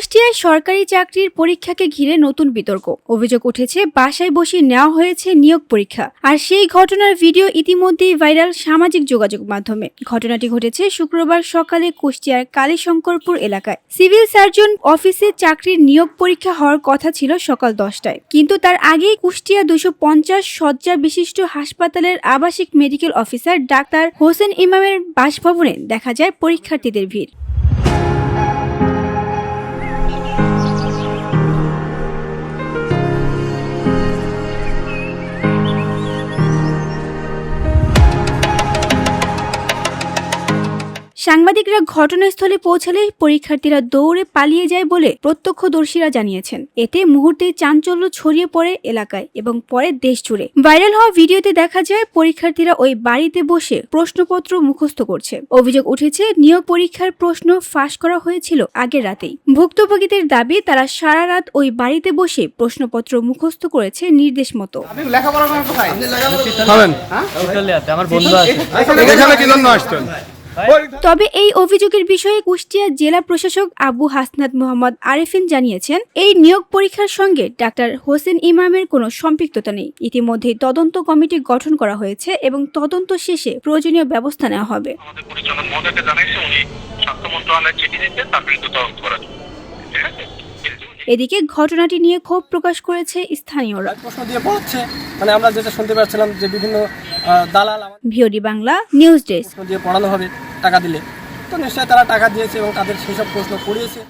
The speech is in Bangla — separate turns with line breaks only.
কুষ্টিয়ায় সরকারি চাকরির পরীক্ষাকে ঘিরে নতুন বিতর্ক। অভিযোগ উঠেছে, বাসায় বসে নেওয়া হয়েছে নিয়োগ পরীক্ষা। আর সেই ঘটনার ভিডিও ইতিমধ্যেই ভাইরাল সামাজিক যোগাযোগ মাধ্যমে। ঘটনাটি ঘটেছে শুক্রবার সকালে কুষ্টিয়ার কালীশঙ্করপুর এলাকায়। সিভিল সার্জন অফিসে চাকরির নিয়োগ পরীক্ষা হওয়ার কথা ছিল সকাল দশটায়। কিন্তু তার আগেই কুষ্টিয়া দুশো পঞ্চাশ শয্যা বিশিষ্ট হাসপাতালের আবাসিক মেডিকেল অফিসার ডাক্তার হোসেন ইমামের বাসভবনে দেখা যায় পরীক্ষার্থীদের ভিড়। সাংবাদিকরা ঘটনাস্থলে পৌঁছালে পরীক্ষার্থীরা দৌড়ে পালিয়ে যায় বলে প্রত্যক্ষদর্শীরা জানিয়েছেন। এতে মুহূর্তে চাঞ্চল্য ছড়িয়ে পড়ে এলাকায় এবং পরে দেশ জুড়ে। ভাইরাল হওয়া ভিডিওতে দেখা যায় পরীক্ষার্থীরা ওই বাড়িতে বসে প্রশ্নপত্র মুখস্থ করছে। অভিযোগ উঠেছে নিয়োগ পরীক্ষার প্রশ্ন ফাঁস করা হয়েছিল আগের রাতেই। ভুক্তভোগীদের দাবি তারা সারা রাত ওই বাড়িতে বসে প্রশ্নপত্র মুখস্থ করেছে নির্দেশ মতো।
ইতালিয়াতে আমার বন্ধু আছে।
এখানে কি জন্য আসছেন?
তবে এই অভিযোগের বিষয়ে কুষ্টিয়া জেলা প্রশাসক আবু হাসনাত মোহাম্মদ আরিফিন জানিয়েছেন, এই নিয়োগ পরীক্ষার সঙ্গে ডাক্তার হোসেন ইমামের কোনো সম্পৃক্ততা নেই। ইতিমধ্যেই তদন্ত কমিটি গঠন করা হয়েছে এবং তদন্ত শেষে প্রয়োজনীয় ব্যবস্থা নেওয়া হবে।
আমাদের পরিচালক মহোদয়কে জানাইছে, উনি স্বাস্থ্য মন্ত্রণালয়ে চিঠি দিতে তার বিরুদ্ধে তদন্ত
এদিকে ঘটনাটি নিয়ে ক্ষোভ প্রকাশ করেছে স্থানীয়রা।
প্রশ্ন দিয়ে পড়াচ্ছে মানে আমরা যেটা শুনতে পাচ্ছিলাম যে বিভিন্ন দালাল
ভিওডি বাংলা নিউজ ডেস্ক।
দিয়ে পড়ানো হবে টাকা দিলে। তো নিশ্চয়ই তারা টাকা দিয়েছে এবং তাদের সেসব প্রশ্ন পড়িয়েছে